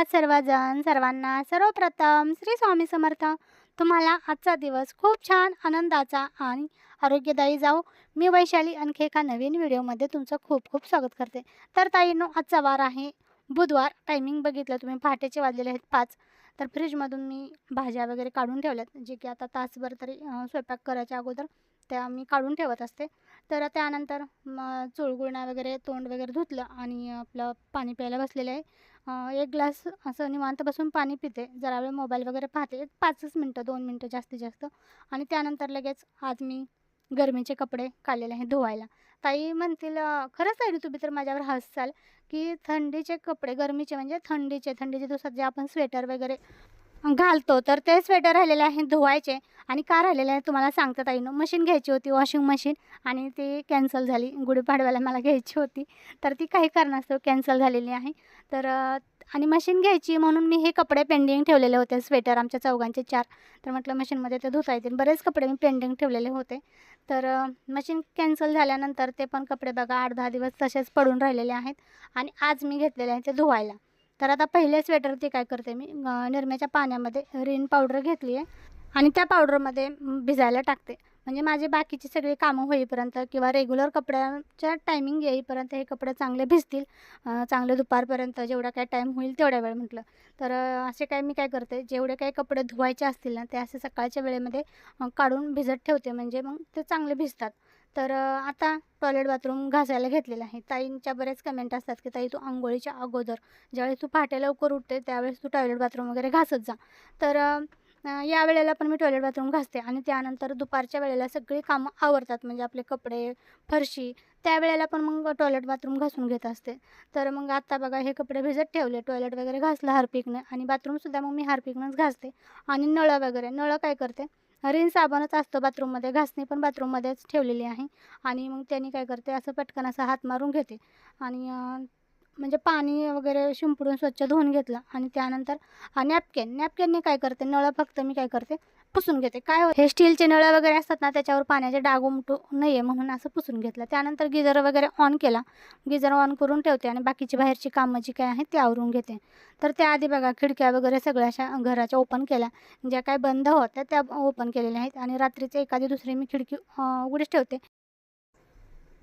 आहात सर्वजण सर्वांना. सर्वप्रथम श्री स्वामी समर्थ. तुम्हाला आजचा दिवस खूप छान आनंदाचा आणि आरोग्यदायी जाऊ मी वैशाली आणखी एका नवीन व्हिडिओमध्ये तुमचं खूप खूप स्वागत करते. तर ताईंनो आजचा वार आहे. बुधवार. टायमिंग बघितलं तुम्ही पहाटेचे वाजलेले आहेत पाच. तर फ्रीजमधून मी भाज्या वगैरे काढून ठेवल्यात जे की आता तासभर तरी स्वयंपाक करायच्या अगोदर त्या मी काढून ठेवत असते. तर त्यानंतर मग चुळगुळणा वगैरे तोंड वगैरे धुतलं आणि आपलं पाणी प्यायला बसलेलं आहे. एक ग्लास असं निवांत बसून पाणी पिते. जरा वेळ मोबाईल वगैरे पाहते. एक पाचच मिनटं दोन मिनटं जास्तीत जास्त. आणि त्यानंतर लगेच आज मी गरमीचे कपडे काढलेले आहेत धुवायला. ताई म्हणतील खरंच ताई तुम्ही तर माझ्यावर हसाल की थंडीचे कपडे गरमीचे म्हणजे थंडीचे थंडीच्या दिवसात जे आपण स्वेटर वगैरे घालतो तर ते स्वेटर राहिलेले आहेत धुवायचे. आणि का राहिलेले आहे तुम्हाला सांगता ताईनं मशीन घ्यायची होती वॉशिंग मशीन. आणि ती कॅन्सल झाली. गुढीपाडव्याला मला घ्यायची होती. तर ती काही कारणास्तव कॅन्सल झालेली आहे. तर आणि मशीन घ्यायची म्हणून मी हे कपडे पेंडिंग ठेवलेले होते. स्वेटर आमच्या चौघांचे चार. तर म्हटलं मशीनमध्ये ते धुता येतील. बरेच कपडे मी पेंडिंग ठेवलेले होते. तर मशीन कॅन्सल झाल्यानंतर ते पण कपडे बघा आठ दहा दिवस तसेच पडून राहिलेले आहेत. आणि आज मी घेतलेले आहे ते धुवायला. तर आता पहिले स्वेटर ते काय करते मी निरम्याच्या पाण्यामध्ये रिन पावडर घेतली आहे आणि त्या पावडरमध्ये भिजायला टाकते. म्हणजे माझे बाकीची सगळी कामं होईपर्यंत किंवा रेग्युलर कपड्यांच्या टायमिंग येईपर्यंत हे कपडे चांगले भिजतील. चांगले दुपारपर्यंत जेवढा काय टाईम होईल तेवढ्या वेळ म्हटलं. तर असे काय मी काय करते जेवढे काही कपडे धुवायचे असतील ना ते असे सकाळच्या वेळेमध्ये काढून भिजत ठेवते. म्हणजे मग ते चांगले भिजतात. तर आता टॉयलेट बाथरूम घासायला घेतलेलं आहे. ताईंच्या बरेच कमेंट असतात की ताई तू आंघोळीच्या अगोदर ज्यावेळेस तू पहाटे लवकर उठते त्यावेळेस तू टॉयलेट बाथरूम वगैरे घासत जा. तर या वेळेला पण मी टॉयलेट बाथरूम घासते आणि त्यानंतर दुपारच्या वेळेला सगळी कामं आवरतात म्हणजे आपले कपडे फरशी त्यावेळेला पण मग टॉयलेट बाथरूम घासून घेत असते. तर मग आत्ता बघा हे कपडे भिजत ठेवले टॉयलेट वगैरे घासलं हार्पिकनं आणि बाथरूमसुद्धा मग मी हार्पिकनंच घासते. आणि नळं वगैरे नळं काय करते? रिन साबणच असतं बाथरूममध्ये घासणी पण बाथरूममध्येच ठेवलेली आहे. आणि मग त्यांनी काय करते असं पटकन असं हात मारून घेते. आणि म्हणजे पाणी वगैरे शिंपडून स्वच्छ धुवून घेतलं आणि त्यानंतर नॅपकेन नॅपकेनने काय करते? नळं फक्त मी काय करते? पुसून घेते. काय हो- हे स्टीलचे नळं वगैरे असतात ना त्याच्यावर पाण्याचे डाग उमटू नये म्हणून असं पुसून घेतलं. त्यानंतर गिजर वगैरे ऑन केला. गिजर ऑन करून ठेवते आणि बाकीची बाहेरची कामं जी काय आहेत ती आवरून घेते. तर त्याआधी बघा खिडक्या वगैरे सगळ्या अशा घराच्या ओपन केल्या. ज्या काय बंद होत्या त्या ओपन केलेल्या आहेत आणि रात्रीचे एखादी दुसरी मी खिडकी उघडीच ठेवते.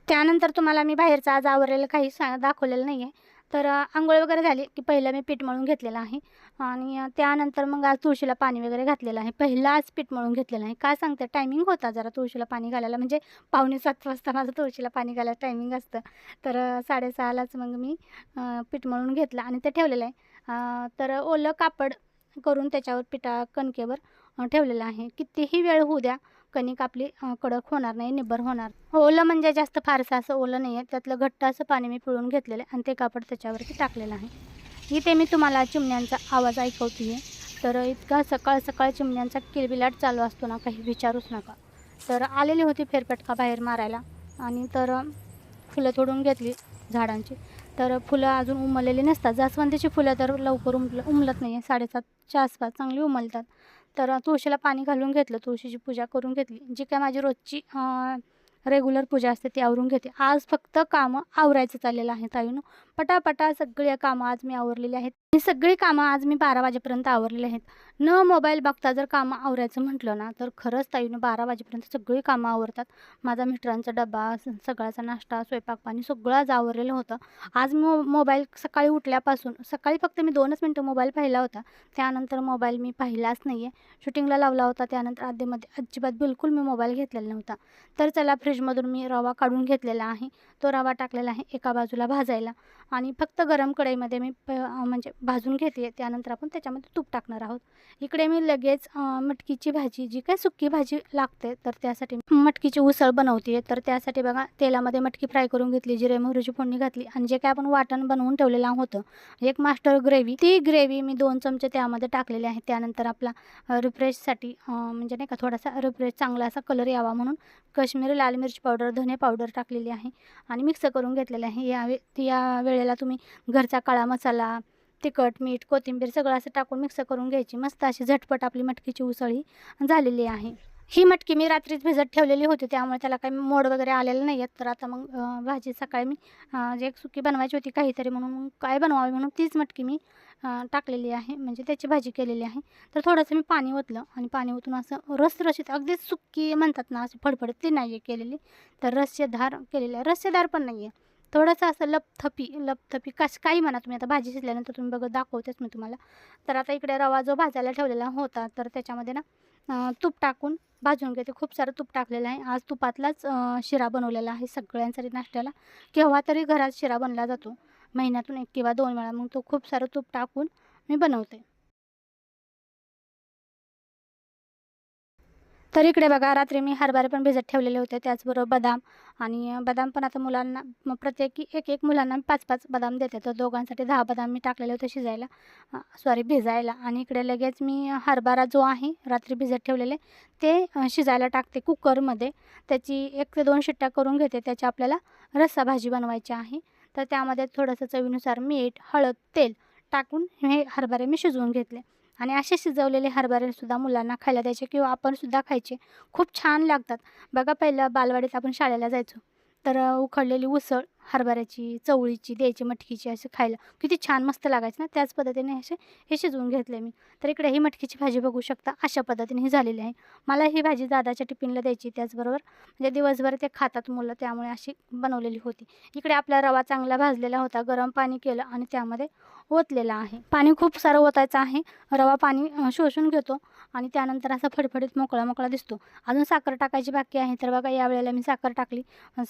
त्यानंतर तुम्हाला मी बाहेरचं आज आवरलेलं काही सा दाखवलेलं नाही आहे तर आंघोळ वगैरे झाली. की पहिलं मी पीठ मळून घेतलेलं आहे. आणि त्यानंतर मग आज तुळशीला पाणी वगैरे घातलेलं आहे. पहिलं आज पीठ मळून घेतलेलं आहे. काय सांगते? टायमिंग होता जरा तुळशीला पाणी घालायला. म्हणजे पावणे सात वाजता माझं तुळशीला पाणी घालायला टायमिंग असतं. तर साडेसहालाच मग मी पीठ मळून घेतलं आणि ते ठेवलेलं आहे. तर ओलं कापड करून त्याच्यावर पिठा कणकेवर ठेवलेलं आहे. कितीही वेळ होऊ द्या कणिक आपली कडक होणार नाही निब्बर होणार. ओलं म्हणजे जास्त फारसं असं ओलं नाही आहे त्यातलं घट्ट असं पाणी मी पिळून घेतलेलं आहे आणि ते कापड त्याच्यावरती टाकलेलं आहे. इथे मी तुम्हाला चिमण्यांचा आवाज ऐकवते आहे तर इतका सकाळ सकाळ चिमण्यांचा किलबिलाट चालू असतो ना काही विचारूच नका. तर आलेली होती फेरफटका बाहेर मारायला आणि तर फुलं तोडून घेतली झाडांची. तर फुलं अजून उमललेली नसतात. जास्वंदीची फुलं तर लवकर उमल उमलत नाही आहे साडेसातच्या आसपास चांगली उमलतात. तर तुळशीला पाणी घालून घेतलं तुळशीची पूजा करून घेतली. जी काय माझी रोजची रेग्युलर पूजा असते ती आवरून घेते. आज फक्त कामं आवरायचं चाललेलं आहे ताईनं. पटापटा सगळी कामं आज मी आवरलेली आहेत. आणि सगळी कामं आज मी बारा वाजेपर्यंत आवरलेली आहेत. न मोबाईल बघता जर कामं आवरायचं म्हटलं ना तर खरंच ताईनं बारा वाजेपर्यंत सगळी कामं आवरतात. माझा मिस्टरांचा डबा स- सकाळचा नाश्ता स्वयंपाक पाणी सगळं आज आवरलेलं होतं. आज मो मोबाईल सकाळी उठल्यापासून सकाळी फक्त मी दोनच मिनटं मोबाईल पाहिला होता. त्यानंतर मोबाईल मी पाहिलाच नाही आहे शूटिंगला लावला होता. त्यानंतर आधीमध्ये अजिबात बिलकुल मी मोबाईल घेतलेला नव्हता. तर चला फ्रीजमधून मी रवा काढून घेतलेला आहे. तो रवा टाकलेला आहे एका बाजूला भाजायला. आणि फक्त गरम कढईमध्ये मी प म्हणजे भाजून घेते. त्यानंतर आपण त्याच्यामध्ये तूप टाकणार आहोत. इकडे मी लगेच मटकीची भाजी जी काय सुकी भाजी लागते तर त्यासाठी मटकीची उसळ बनवते तर त्यासाठी बघा तेलामध्ये मटकी फ्राय करून घेतली जिरे मोहरीची फोडणी घातली आणि जे काय आपण वाटण बनवून ठेवलेलं होतं एक मास्टर ग्रेव्ही ती ग्रेव्ही मी दोन चमचे त्यामध्ये टाकलेले आहे. त्यानंतर आपला रिफ्रेशसाठी म्हणजे नाही का थोडासा रिफ्रेश चांगला असा कलर यावा म्हणून कश्मीरी लाल मिरची पावडर धने पावडर टाकलेली आहे आणि मिक्स करून घेतलेले आहे. या वे या वेळेला तुम्ही घरचा काळा मसाला तिखट मीठ कोथिंबीर सगळं असं टाकून मिक्स करून घ्यायची. मस्त अशी झटपट आपली मटकीची उसळी झालेली आहे. ही मटकी मी रात्रीच भिजत ठेवलेली होती त्यामुळे त्याला काही मोड वगैरे आलेलं नाही आहेत तर आता मग भाजी सकाळी मी जे सुकी बनवायची होती काहीतरी म्हणून काय बनवावी म्हणून तीच मटकी मी टाकलेली आहे. म्हणजे त्याची भाजी केलेली आहे. तर थोडंसं मी पाणी ओतलं आणि पाणी ओतून असं रसरशीत अगदीच सुक्की म्हणतात ना अशी फडफडत ती नाही आहे केलेली. तर रस्सेदार केलेली आहे. रस्सेदार पण नाही आहे थोडंसं असं लपथपी लपथपी कस काही म्हणा तुम्ही. आता भाजी शिजल्यानंतर तुम्ही बघत दाखवतेच मी तुम्हाला. तर आता इकडे रवा जो भाजायला ठेवलेला होता तर त्याच्यामध्ये ना तूप टाकून भाजून घेते. खूप सारं तूप टाकलेलं आहे. आज तुपातलाच शिरा बनवलेला आहे सगळ्यांसाठी नाश्त्याला. केव्हा तरी घरात शिरा बनला जातो. महिन्यातून एक किंवा दोन वेळा. मग तो खूप सारं तूप टाकून मी बनवते. तर इकडे बघा रात्री मी हरभरे पण भिजत ठेवलेले होते त्याचबरोबर बदाम आणि बदाम पण आता मुलांना प्रत्येकी एक एक मुलांना पाच पाच बदाम देते. तर दोघांसाठी दहा बदाम मी टाकलेले होते शिजायला सॉरी भिजायला. आणि इकडे लगेच मी हरभरा जो आहे रात्री भिजत ठेवलेले ते शिजायला टाकते कुकरमध्ये. त्याची एक ते दोन शिट्ट्या करून घेते त्याची आपल्याला रस्सा भाजी बनवायची आहे. तर त्यामध्ये थोडंसं चवीनुसार मीठ हळद तेल टाकून हे हरभरे मी शिजवून घेतले. आणि असे शिजवलेले हरभरेसुद्धा मुलांना खायला द्यायचे किंवा आपणसुद्धा खायचे. खूप छान लागतात. बघा पहिलं बालवाडीत आपण शाळेला जायचो. तर उखडलेली उसळ हरभऱ्याची चवळीची द्यायची मटकीची असे खायला. किती छान मस्त लागायचं ना त्याच पद्धतीने असे हे शिजवून घेतले मी. तर इकडे ही मटकीची भाजी बघू शकता अशा पद्धतीने ही झालेली आहे. मला ही भाजी दादाच्या टिफिनला द्यायची त्याचबरोबर म्हणजे दिवसभर ते खातात मुलं त्यामुळे अशी बनवलेली होती. इकडे आपला रवा चांगला भाजलेला होता गरम पाणी केलं आणि त्यामध्ये ओतलेलं आहे. पाणी खूप सारं ओतायचं आहे. रवा पाणी शोषून घेतो. आणि त्यानंतर असा फडफडीत मोकळा मोकळा दिसतो. अजून साखर टाकायची बाकी आहे. तर बघा यावेळेला मी साखर टाकली.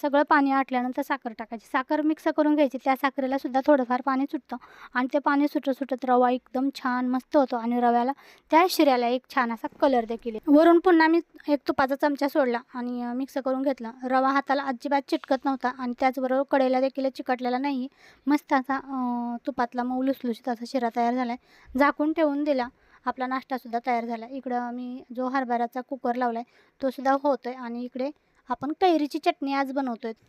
सगळं पाणी आटल्यानंतर साखर टाकायची. साखर मिक्स करून घ्यायची. त्या साखरेला सुद्धा थोडंफार पाणी सुटतं. आणि ते पाणी सुटत सुटत रवा एकदम छान मस्त होतो. आणि रव्याला त्या शिऱ्याला एक छान असा कलर देखील वरून पुन्हा मी एक तुपाचा चमचा सोडला आणि मिक्स करून घेतला. रवा हाताला अजिबात चिटकत नव्हता. आणि त्याचबरोबर कडेला देखील चिकटलेला नाही मस्त असा तुपातला मऊ लुसलुशीत असा शिरा तयार झाला आहे झाकून ठेवून दिला. आपला नाश्तासुद्धा तयार झाला. इकडं मी जो हरभऱ्याचा कुकर लावला आहे तोसुद्धा होतो आहे आणि इकडे आपण कैरीची चटणी आज बनवतो आहे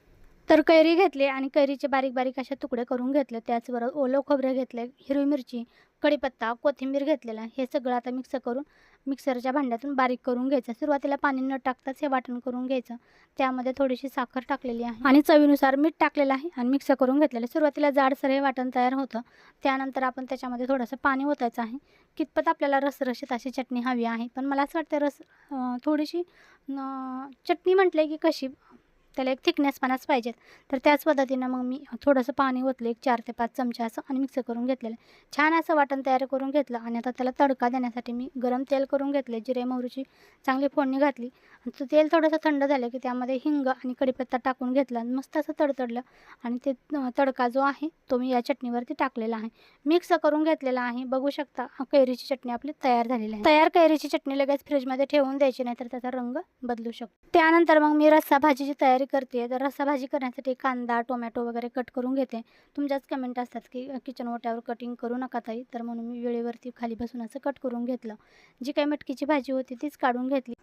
तर कैरी घेतली आणि कैरीचे बारीक बारीक असे तुकडे करून घेतले. त्याचबरोबर ओलं खोबरे घेतले हिरवी मिरची कढीपत्ता कोथिंबीर घेतलेला हे सगळं आता मिक्स करून मिक्सरच्या भांड्यातून बारीक करून घ्यायचं. सुरुवातीला पाणी न टाकताच हे वाटण करून घ्यायचं. त्यामध्ये थोडीशी साखर टाकलेली आहे. आणि चवीनुसार मीठ टाकलेलं आहे आणि मिक्स करून घेतलेलं आहे. सुरुवातीला जाडसर हे वाटण तयार होतं. त्यानंतर आपण त्याच्यामध्ये थोडंसं पाणी ओतायचं आहे. कितपत आपल्याला रसरशीत अशी चटणी हवी आहे. पण मला असं वाटतं रस थोडीशी चटणी म्हटलं की कशी त्याला एक थिकनेसपणाच पाहिजेत तर त्याच पद्धतीनं मग मी थोडंसं पाणी ओतलं एक चार ते पाच चमचे असं आणि मिक्स करून घेतलेलं. आहे छान असं वाटण तयार करून घेतलं आणि आता त्याला तडका देण्यासाठी मी गरम तेल करून घेतले जिरे मोहरीची चांगली फोडणी घातली. आणि ते तेल थोडंसं थंड झालं की त्यामध्ये हिंग आणि कढीपत्ता टाकून घेतला आणि मस्त असं तडतडलं. आणि ते तडका जो आहे तो मी या चटणीवरती टाकलेला आहे. मिक्स करून घेतलेला आहे. बघू शकता कैरीची चटणी आपली तयार झालेली आहे. तयार कैरीची चटणी लगेच फ्रीजमध्ये ठेवून द्यायची नाही तर त्याचा रंग बदलू शकतो. त्यानंतर मग मी रस्सा भाजीची तयारी करते तर रस्सा भाजी करण्यासाठी कांदा टोमॅटो वगैरे कट करून घेते. तुमच्याच कमेंट असतात की किचन ओट्यावर कटिंग करू नका ताई. तर म्हणून मी वेळेवरती खाली बसून असं कट करून घेतलं. जी काही मटकीची भाजी होती तीच काढून घेतली.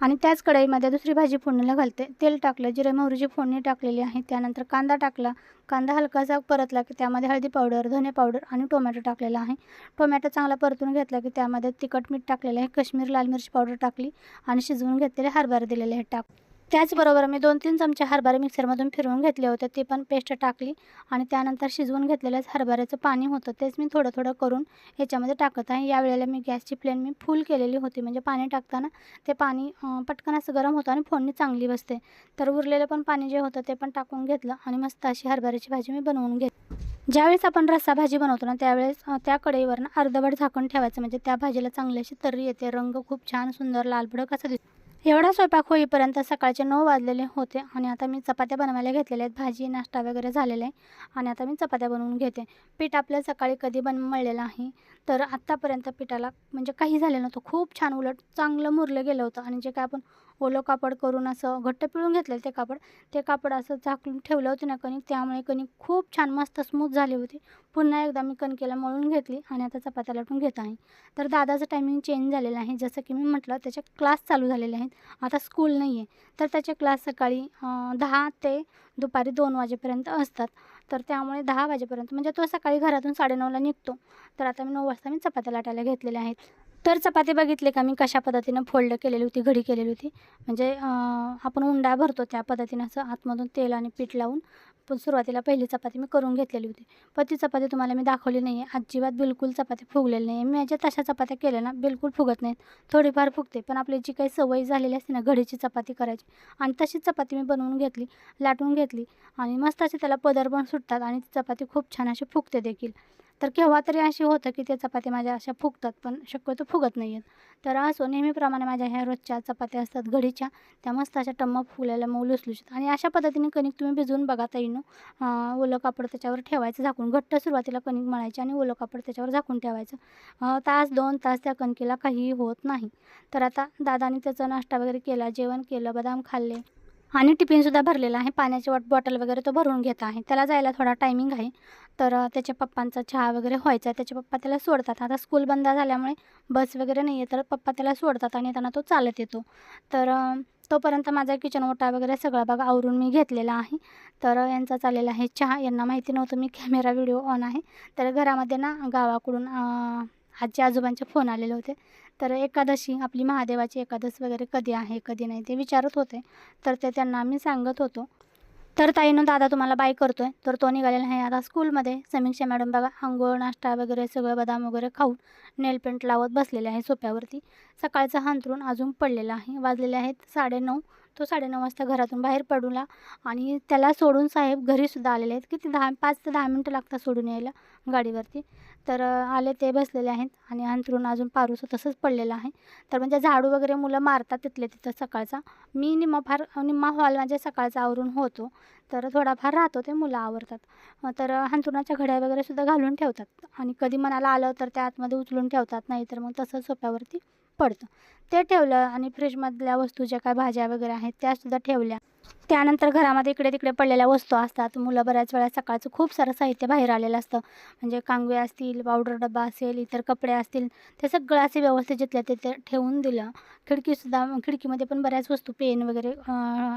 आणि त्याच कढईमध्ये दुसरी भाजी फोडणीला घालते. तेल टाकलं जिरे मोहरीची फोडणी टाकलेली आहे. त्यानंतर कांदा टाकला. कांदा हलकासा परतला की त्यामध्ये हळदी पावडर धने पावडर आणि टोमॅटो टाकलेला आहे. टोमॅटो चांगला परतून घेतला की त्यामध्ये तिखट मीठ टाकलेलं आहे. काश्मीर लाल मिरची पावडर टाकली आणि शिजवून घेतलेले हरभरे दिलेले आहे टाक त्याचबरोबर मी दोन तीन चमचे हरभरे मिक्सरमधून फिरवून घेतले होते. ते पण पेस्ट टाकली आणि त्यानंतर शिजवून घेतलेलंच हरभऱ्याचं पाणी होतं. तेच मी थोडं थोडं करून याच्यामध्ये टाकत आहे. यावेळेला मी गॅसची फ्लेम मी फुल केलेली होती. म्हणजे पाणी टाकताना ते पाणी पटकन असं गरम होतं आणि फोडणी चांगली बसते. तर उरलेलं पण पाणी जे होतं ते पण टाकून घेतलं आणि मस्त अशी हरभऱ्याची भाजी मी बनवून घेतली ज्यावेळेस आपण रस्सा भाजी बनवतो ना त्यावेळेस त्या कढईवर ना अर्धवट झाकण ठेवायचं. म्हणजे त्या भाजीला चांगली अशी तर्री येते. रंग खूप छान सुंदर लालभडक असा दिसतो. एवढा स्वयंपाक होईपर्यंत सकाळचे नऊ वाजलेले होते आणि आता मी चपात्या बनवायला घेतलेल्या आहेत. भाजी नाश्ता वगैरे झालेला आहे आणि आता मी चपात्या बनवून घेते. पीठ आपल्या सकाळी कधी बन मळलेलं आहे तर आत्तापर्यंत पिठाला म्हणजे काही झालेलं नव्हतं. खूप छान उलट चांगलं मुरलं गेलं होतं आणि जे काय आपण ओलं कापड करून असं घट्ट पिळून घेतलेलं ते कापड. ते कापड असं झाकून ठेवलं होतं ना कणिक त्यामुळे कणिक खूप छान मस्त स्मूथ झाली होती. पुन्हा एकदा मी कणकेला मळून घेतली आणि आता चपात्या लाटून घेत आहे. तर दादाचं टायमिंग चेंज झालेलं आहे. जसं की मी म्हटलं त्याचे क्लास चालू झालेले आहेत. आता स्कूल नाही आहे तर त्याचे क्लास सकाळी दहा ते दुपारी दोन वाजेपर्यंत असतात. तर त्यामुळे दहा वाजेपर्यंत म्हणजे तो सकाळी घरातून साडेनऊला निघतो. तर आता मी नऊ वाजता मी चपात्या लाटायला घेतलेल्या आहेत. तर चपाती बघितली का? मी कशा पद्धतीनं फोल्ड केलेली होती घडी केलेली होती. म्हणजे आपण उंडा भरतो त्या पद्धतीनं असं आतमधून तेल आणि पीठ लावून पण सुरुवातीला पहिली चपाती मी करून घेतलेली होती. पण ती चपाती तुम्हाला मी दाखवली नाही आहे अजिबात बिलकुल चपाती फुगलेली नाही आहे मी ज्या तशा चपात्या केल्या ना बिलकुल फुगत नाहीत. थोडीफार फुगते पण आपली जी काही सवय झालेली असते ना घडीची चपाती करायची. आणि तशीच चपाती मी बनवून घेतली लाटून घेतली. आणि मस्त असे त्याला पदर पण सुटतात आणि ती चपाती खूप छान अशी फुगते देखील. तर केव्हा तरी अशी होतं की त्या चपात्या माझ्या अशा फुगतात पण शक्यतो फुगत नाही आहेत. तर असो नेहमीप्रमाणे माझ्या ह्या रोजच्या चपात्या असतात घडीच्या त्या मस्त अशा टम्म फुगलेल्या मऊ लुसलुशीत. आणि अशा पद्धतीने कणिक तुम्ही भिजवून बघा ताईनं. अं, ओलं कापड त्याच्यावर ठेवायचं झाकून घट्ट सुरुवातीला कणिक मळायची आणि ओलं कापड त्याच्यावर झाकून ठेवायचं. तास दोन तास त्या कणकेला काहीही होत नाही. तर आता दादानी त्याचा नाश्ता वगैरे केला जेवण केलं बदाम खाल्ले. आणि टिफिनसुद्धा भरलेला आहे. पाण्याची वॉट बॉटल वगैरे तो भरून घेत आहे. त्याला जायला थोडा टायमिंग आहे. तर त्याच्या पप्पांचा चहा वगैरे व्हायचा. आहे त्याचे पप्पा त्याला सोडतात. आता स्कूल बंद झाल्यामुळे बस वगैरे नाही आहे तर पप्पा त्याला सोडतात आणि त्यांना तो चालत येतो. तर तोपर्यंत माझा किचन ओटा वगैरे सगळा भाग आवरून मी घेतलेला आहे. तर यांचा चाललेला आहे चहा. यांना माहिती नव्हतं मी कॅमेरा व्हिडिओ ऑन आहे. तर घरामध्ये ना गावाकडून आजी आजोबांचे फोन आलेले होते. तर एकादशी आपली महादेवाची एकादश वगैरे कधी आहे कधी नाही ते विचारत होते. तर ते त्यांना आम्ही सांगत होतो. तर ताईनं दादा तुम्हाला बाय करतो आहे तर तो निघालेला आहे आता स्कूलमध्ये. समीक्षा मॅडम बघा आंघोळ नाश्ता वगैरे सगळं बदाम वगैरे खाऊन नेल पेंट लावत बसलेले आहे सोप्यावरती सकाळचं हांतरून अजून पडलेलं आहे. वाजलेले आहेत साडेनऊ. तो साडेनऊ वाजता घरातून बाहेर पडूला आणि त्याला सोडून साहेब घरीसुद्धा आलेले आहेत. किती दहा पाच ते दहा मिनटं लागतात सोडून यायला गाडीवरती. तर आले ते बसलेले आहेत आणि अंथरून अजून पारूस तसंच पडलेलं आहे. तर म्हणजे झाडू वगैरे मुलं मारतात तिथले तिथं सकाळचा. मी निम्मा फार निम्मा हॉल म्हणजे सकाळचा आवरून होतो. तर थोडाफार राहतो ते मुलं आवरतात. तर हांतरुणाच्या घड्या वगैरे सुद्धा घालून ठेवतात. आणि कधी मनाला आलं तर त्या आतमध्ये उचलून ठेवतात नाही तर मग तसंच सोप्यावरती पडतं. ते ठेवलं आणि फ्रीजमधल्या वस्तू ज्या काय भाज्या वगैरे आहेत त्यासुद्धा ठेवल्या. त्यानंतर घरामध्ये इकडे तिकडे पडलेल्या वस्तू असतात. मुलं बऱ्याच वेळा सकाळचं खूप सारं साहित्य बाहेर आलेलं असतं. म्हणजे कांगवे असतील पावडर डबा असेल इतर कपडे असतील ते सगळं असे व्यवस्थित जिथल्या तिथे ठेवून दिलं. खिडकीसुद्धा खिडकीमध्ये पण बऱ्याच वस्तू पेन वगैरे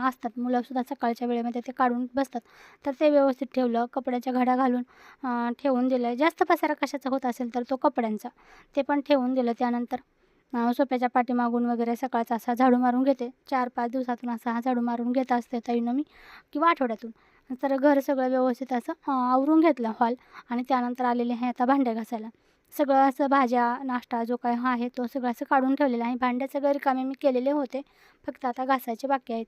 असतात. मुलंसुद्धा सकाळच्या वेळेमध्ये ते काढून बसतात. तर ते व्यवस्थित ठेवलं. कपड्याच्या घड्या घालून ठेवून दिलं. जास्त पसारा कशाचा होत असेल तर तो कपड्यांचा. ते पण ठेवून दिलं. त्यानंतर सोप्याच्या पाठीमागून वगैरे सकाळचा असा झाडू मारून घेते. चार पाच दिवसातून असा हा झाडू मारून घेत असते ताईनं मी किंवा आठवड्यातून. तर घर सगळं व्यवस्थित असं आवरून घेतलं हॉल आणि त्यानंतर आलेले आहे आता भांडे घासायला. सगळं असं भाज्या नाश्ता जो काय आहे तो सगळं असं काढून ठेवलेला आहे. भांड्याचं गैरकामे रिकामे मी केलेले होते फक्त आता घासायचे बाकी आहेत.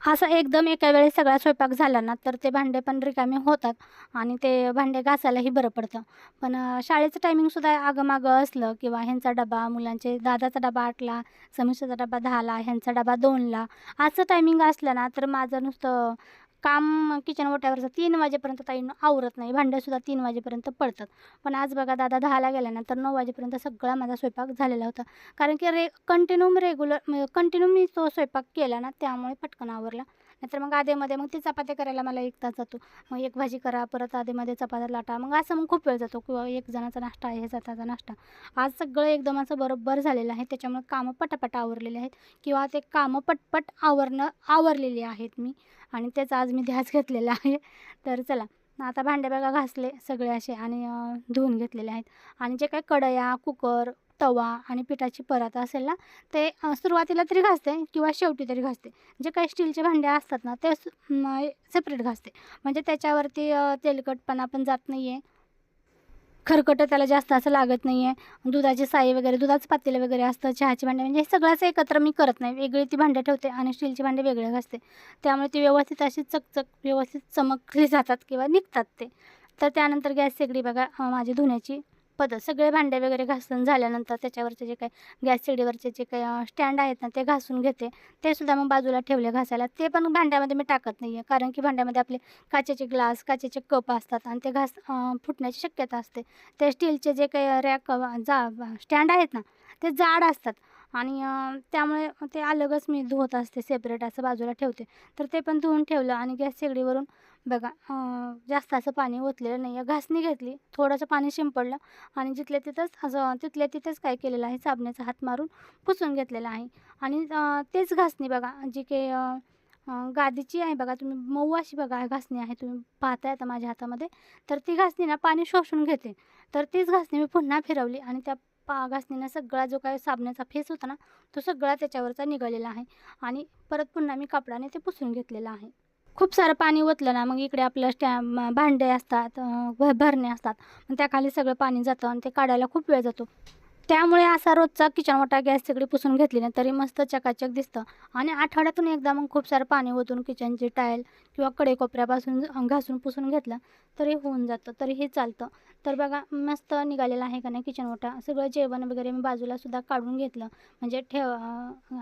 असं एकदम एका वेळेस सगळा स्वयंपाक झाला ना तर ते भांडे पण रिकामे होतात आणि ते भांडे घासायलाही बरं पडतं. पण शाळेचं टायमिंगसुद्धा आगमागं असलं किंवा ह्यांचा डबा मुलांचे दादाचा डबा आठला समीक्षाचा डबा दहाला ह्यांचा डबा दोनला असं टायमिंग असलं ना तर माझं नुसतं काम किचन ओट्यावरचं तीन वाजेपर्यंत ताईनं आवरत नाही. भांड्यासुद्धा तीन वाजेपर्यंत पडतात. पण आज बघा दादा दहाला गेल्यानंतर नऊ वाजेपर्यंत सगळा माझा स्वयंपाक झालेला होता. कारण की रे कंटिन्यू रेग्युलर कंटिन्यू मी तो स्वयंपाक केला ना त्यामुळे पटकन आवरला. नाहीतर मग आधेमध्ये मग ती चपात्या करायला मला एक तास जातो. मग एक भाजी करा परत आधेमध्ये चपात्या लाटा. मग असं मग खूप वेळ जातो. किंवा एक जणाचा नाश्ता आहे जाताचा नाश्ता. आज सगळं एकदम असं बरोबर झालेलं आहे. त्याच्यामुळे कामं पटापट आवरलेले आहेत. किंवा ते कामं पटपट आवरणं आवरलेली आहेत मी. आणि त्याचा आज मी ध्यास घेतलेला आहे. तर चला आता भांडे बघा घासले सगळे असे आणि धुवून घेतलेले आहेत. आणि जे काही कढया कुकर तवा आणि पिठाची परात असेल ना ते सुरुवातीला तरी घासते किंवा शेवटी तरी घासते. जे काही स्टीलचे भांडे असतात ना ते सेपरेट घासते. म्हणजे त्याच्यावरती तेलकटपणा पण जात नाही आहे खरकटं त्याला जास्त असं लागत नाही आहे दुधाची साई वगैरे दुधाचं पातेलं वगैरे असतं चहाची भांडे म्हणजे हे सगळंच एकत्र मी करत नाही. वेगळी ती भांडे ठेवते आणि स्टीलची भांडे वेगळे घासते. त्यामुळे ती व्यवस्थित अशी चकचक व्यवस्थित चमकली जातात किंवा निघतात ते. तर त्यानंतर गॅस शेगडी बघा माझी धुण्याची. पदं सगळे भांडे वगैरे घासून झाल्यानंतर त्याच्यावरचे जे काही गॅस शेगडीवरचे जे काही स्टँड आहेत ना ते घासून घेते. ते सुद्धा मग बाजूला ठेवले घासायला. ते पण भांड्यामध्ये मी टाकत नाही आहे कारण की भांड्यामध्ये आपले काचेचे ग्लास काचेचे कप असतात आणि ते घास फुटण्याची शक्यता असते. ते स्टीलचे जे काही रॅक जा स्टँड आहेत ना ते जाड असतात. आणि त्यामुळे ते अलगच मी धुवत असते सेपरेट असं बाजूला ठेवते. तर ते पण धुवून ठेवलं आणि गॅस शेगडीवरून बघा जास्त असं पाणी ओतलेलं नाही आहे घासणी घेतली थोडंसं पाणी शिंपडलं आणि जिथल्या तिथंच असं तिथल्या तिथंच काय केलेलं आहे साबणाचा हात मारून पुसून घेतलेलं आहे. आणि तेच घासणी बघा जी काही गादीची आहे बघा तुम्ही मऊ अशी बघा घासणी आहे तुम्ही पाहताय आता माझ्या हातामध्ये. तर ती घासणी ना पाणी शोषून घेते. तर तीच घासणी मी पुन्हा फिरवली आणि त्या पा घासणीनं सगळा जो काय साबणाचा फेस होता ना तो सगळा त्याच्यावरचा निघालेला आहे. आणि परत पुन्हा मी कापडाने ते पुसून घेतलेलं आहे. खूप सारं पाणी ओतलं ना मग इकडे आपलं स्टॅम भांडे असतात भरणे असतात. मग त्याखाली सगळं पाणी जातं आणि ते काढायला खूप वेळ जातो. त्यामुळे असा रोजचा किचन वाटा गॅस सगळी पुसून घेतली ना तरी मस्त चकाचक दिसतं. आणि आठवड्यातून एकदा मग खूप सारं पाणी ओतून किचनची टायल किंवा कडेकोपऱ्यापासून कोपऱ्यापासून घासून पुसून घेतलं तरी होऊन जातं तरी हे चालतं. तर बघा मस्त निघालेलं आहे का नाही किचन ओटा सगळं जेवण वगैरे मी बाजूलासुद्धा काढून घेतलं. म्हणजे ठेव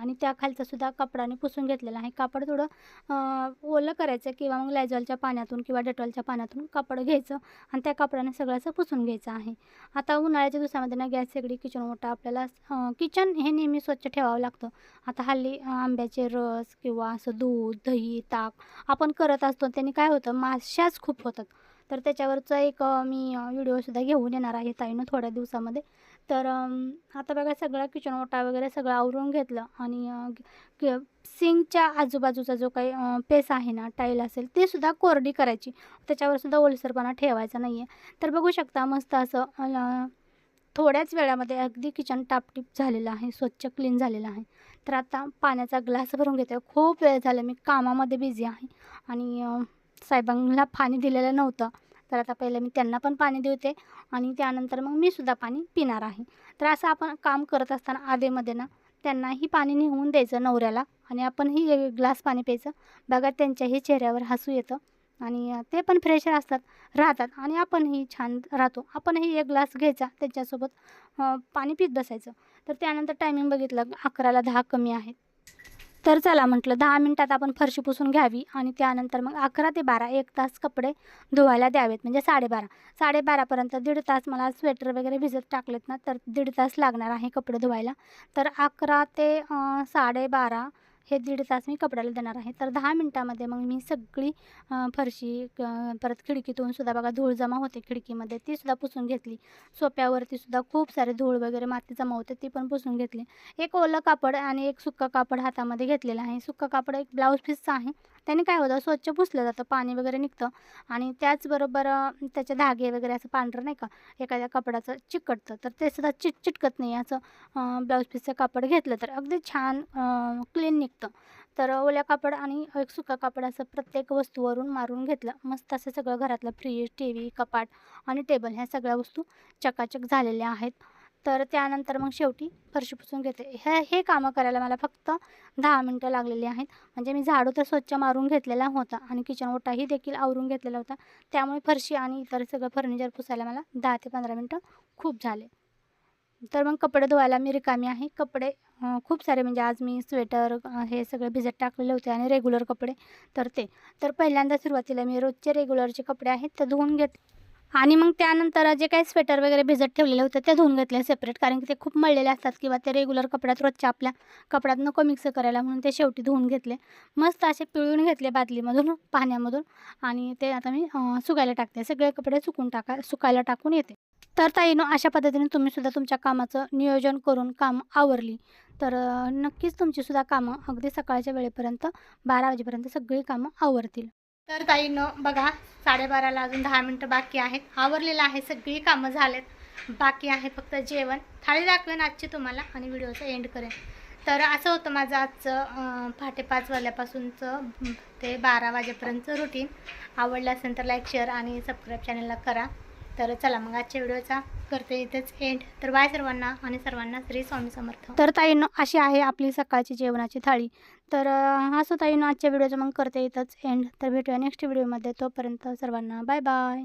आणि त्या खालचा कपडाने पुसून घेतलेलं आहे. कापड थोडं ओलं करायचं किंवा मग लायझॉलच्या पाण्यातून किंवा डेटॉलच्या पाण्यातून कापड घ्यायचं आणि त्या कपड्याने सगळ्याचं पुसून घ्यायचं आहे. आता उन्हाळ्याच्या दिवसामध्ये ना गॅस सगळी किचन किचन ओटा आपल्याला किचन हे नेहमी स्वच्छ ठेवावं लागतं. आता हल्ली आंब्याचे रस किंवा असं दूध दही ताक आपण करत असतो. त्याने काय होतं? माशाच खूप होतात. तर त्याच्यावरचा एक मी व्हिडिओसुद्धा घेऊन येणार आहे ताईनं थोड्या दिवसामध्ये. तर आता बघा सगळा किचन ओटा वगैरे सगळं आवरून घेतलं आणि सिंकच्या आजूबाजूचा जो काही पेस आहे ना टाईल असेल ते सुद्धा कोरडी करायची. त्याच्यावर सुद्धा ओलसरपणा ठेवायचा नाही आहे तर बघू शकता मस्त असं थोड्याच वेळामध्ये अगदी किचन टापटीप झालेलं आहे स्वच्छ क्लीन झालेलं आहे. तर आता पाण्याचा ग्लास भरून घेते खूप वेळ झाला मी कामामध्ये बिझी आहे. आणि साहेबांना पाणी दिलेलं नव्हतं. तर आता पहिलं मी त्यांना पण पाणी देते आणि त्यानंतर मग मी सुद्धा पाणी पिणार आहे. तर असं आपण काम करत असताना आधेमध्ये ना त्यांनाही पाणी निघून द्यायचं नवऱ्याला आणि आपणही एक ग्लास पाणी प्यायचं. बघा त्यांच्याही चेहऱ्यावर हसू येतं. आणि ते पण फ्रेश असतात राहतात आणि आपणही छान राहतो. आपणही एक ग्लास घ्यायचा त्याच्यासोबत पाणी पीत बसायचं. तर त्यानंतर टायमिंग बघितलं अकराला दहा कमी आहेत तर चला म्हटलं दहा मिनटात आपण फरशी पुसून घ्यावी आणि त्यानंतर मग अकरा ते बारा एक तास कपडे धुवायला द्यावेत म्हणजे साडेबारा. साडेबारापर्यंत दीड तास मला स्वेटर वगैरे भिजत टाकलेत ना तर दीड तास लागणार आहे कपडे धुवायला. तर अकरा ते साडेबारा हे दीड तास मी कपड्याला देणार आहे. तर दहा मिनटामध्ये मग मी सगळी फरशी परत खिडकीतून सुद्धा बघा धूळ जमा होते खिडकीमध्ये ती सुद्धा पुसून घेतली. सोप्यावरती सुद्धा खूप सारे धूळ वगैरे माती जमा होते ती पण पुसून घेतली. एक ओलं कापड आणि एक सुक्कं कापड हातामध्ये घेतलेलं आहे. सुक्कं कापड एक ब्लाऊज पीसचं आहे. त्याने काय होतं स्वच्छ पुसलं जातं पाणी वगैरे निघतं आणि त्याचबरोबर त्याचे धागे वगैरे असं पांढरं नाही का एखाद्या कपडाचं चिकटतं. तर ते सुद्धा चिट चिटकत नाही. असं ब्लाऊज पीसचं कापड घेतलं तर अगदी छान क्लीन निघतं. तर ओल्या कापड आणि एक सुका कापड असं प्रत्येक वस्तूवरून मारून घेतलं. मस्त असं सगळं घरातलं फ्रीज टी व्ही कपाट आणि टेबल ह्या सगळ्या वस्तू चकाचक झालेल्या आहेत. तर त्यानंतर मग शेवटी फरशी पुसून घेते. हे हे कामं करायला मला फक्त दहा मिनटं लागलेली आहेत. म्हणजे मी झाडू तर स्वच्छ मारून घेतलेला होता आणि किचन ओटाही देखील आवरून घेतलेला होता. त्यामुळे फरशी आणि इतर सगळं फर्निचर पुसायला मला दहा ते पंधरा मिनटं खूप झाले. तर मग कपडे धुवायला मी रिकामी आहे. कपडे खूप सारे म्हणजे आज मी स्वेटर हे सगळे भिजत टाकलेले होते आणि रेग्युलर कपडे तर ते. तर पहिल्यांदा सुरुवातीला मी रोजचे रेग्युलरचे कपडे आहेत ते धुवून घेत आणि मग त्यानंतर जे काही स्वेटर वगैरे भिजत ठेवलेले होते ते धुवून घेतले सेपरेट कारण की ते खूप मळलेले असतात किंवा ते रेग्युलर कपड्यात रोजच्या आपल्या कपड्यात नको मिक्स करायला म्हणून ते शेवटी धुवून घेतले. मस्त असे पिळून घेतले बादलीमधून पाण्यामधून. आणि ते आता मी सुकायला टाकते. सगळे कपडे सुकून टाका सुकायला टाकून येते. तर ताईनो अशा पद्धतीने तुम्ही सुद्धा तुमच्या कामाचं नियोजन करून काम आवरली. तर नक्कीच तुमची सुद्धा कामं अगदी सकाळच्या वेळेपर्यंत बारा वाजेपर्यंत सगळी कामं आवरतील. तर ताईनं बघा साडेबाराला अजून दहा मिनटं बाकी आहेत. आवरलेलं आहे सगळी कामं झालेत. बाकी आहे फक्त जेवण. थाळी दाखवेन आजची तुम्हाला आणि व्हिडिओचं एंड करेन. तर असं होतं माझं आजचं पहाटे पाच वाजल्यापासूनचं ते बारा वाजेपर्यंतचं रुटीन आवडलं असेल तर लाईक शेअर आणि सबस्क्राईब चॅनलला करा. तर चला मग आजच्या व्हिडिओचा करते इथेच एंड तर बाय सर्वांना आणि सर्वांना श्री स्वामी समर्थ. तर ताईनं अशी आहे आपली सकाळची जेवणाची थाळी. तर असं ताईनं आजच्या व्हिडिओचं मग करते इथंच एंड तर भेटूया नेक्स्ट व्हिडिओमध्ये तोपर्यंत सर्वांना बाय बाय